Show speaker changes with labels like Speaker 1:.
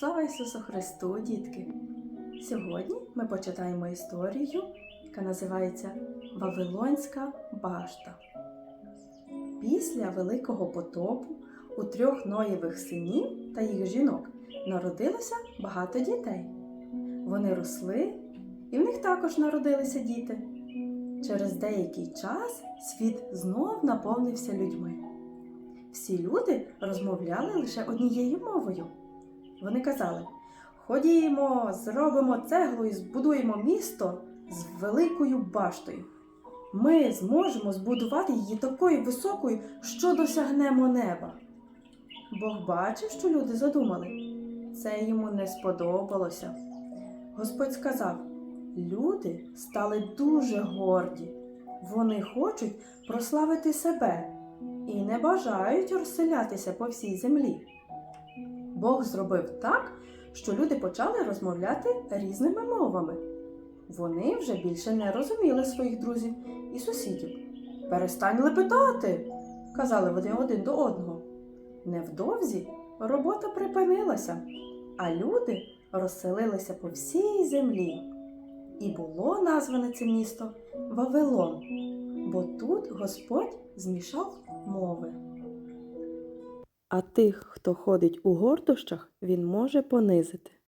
Speaker 1: Слава Ісусу Христу, дітки! Сьогодні ми почитаємо історію, яка називається Вавилонська башта. Після Великого потопу у трьох Ноєвих синів та їх жінок народилося багато дітей. Вони росли, і в них також народилися діти. Через деякий час світ знов наповнився людьми. Всі люди розмовляли лише однією мовою. Вони казали: Ходімо, зробимо цеглу і збудуємо місто з великою баштою. Ми зможемо збудувати її такою високою, що досягнемо неба. Бог бачив, що люди задумали. Це йому не сподобалося. Господь сказав: люди стали дуже горді. Вони хочуть прославити себе і не бажають розселятися по всій землі. Бог зробив так, що люди почали розмовляти різними мовами. Вони вже більше не розуміли своїх друзів і сусідів. Перестань лепетати, казали вони один до одного. Невдовзі робота припинилася, а люди розселилися по всій землі. І було назване це місто Вавилон, бо тут Господь змішав мови. А тих, хто ходить у гордощах, він може понизити.